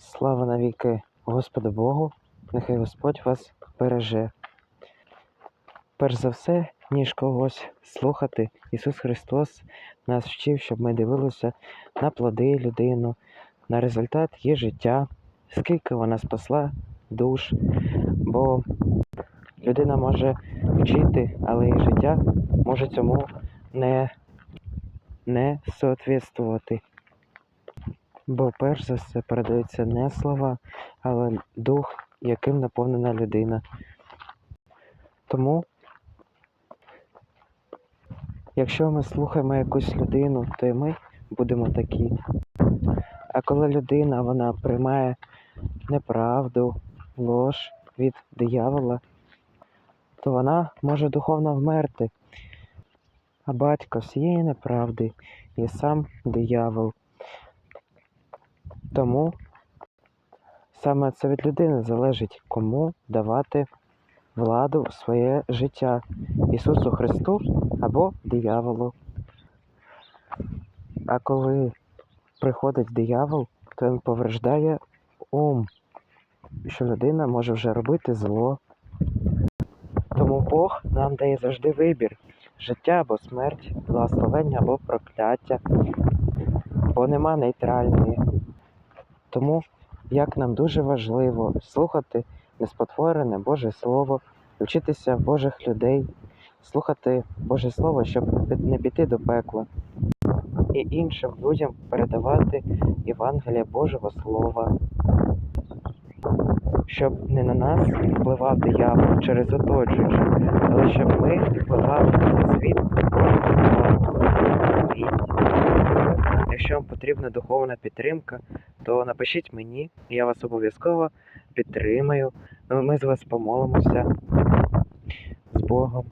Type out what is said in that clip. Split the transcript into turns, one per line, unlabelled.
Слава навіки Господу Богу, нехай Господь вас береже. Перш за все, ніж когось слухати, Ісус Христос нас вчив, щоб ми дивилися на плоди людину, на результат її життя, скільки вона спасла душ. Бо людина може вчити, але її життя може цьому не, не соответствувати. Бо перш за все передаються не слова, але дух, яким наповнена людина. Тому, якщо ми слухаємо якусь людину, то і ми будемо такі. А коли людина вона приймає неправду, лож від диявола, то вона може духовно вмерти. А батько всієї неправди є сам диявол. Тому саме це від людини залежить, кому давати владу в своє життя Ісусу Христу або дияволу. А коли приходить диявол, то він повреждає ум, що людина може вже робити зло. Тому Бог нам дає завжди вибір життя або смерть, благословення або прокляття, бо нема нейтральної. Тому як нам дуже важливо слухати неспотворене Боже Слово, вчитися Божих людей, слухати Боже Слово, щоб не піти до пекла, і іншим людям передавати Євангелія Божого Слова, щоб не на нас впливав диявол через оточуючих, але щоб ми впливали на світ Божого Слова. Якщо вам потрібна духовна підтримка, то напишіть мені, я вас обов'язково підтримаю. Ну, Ми з вас помолимося з Богом.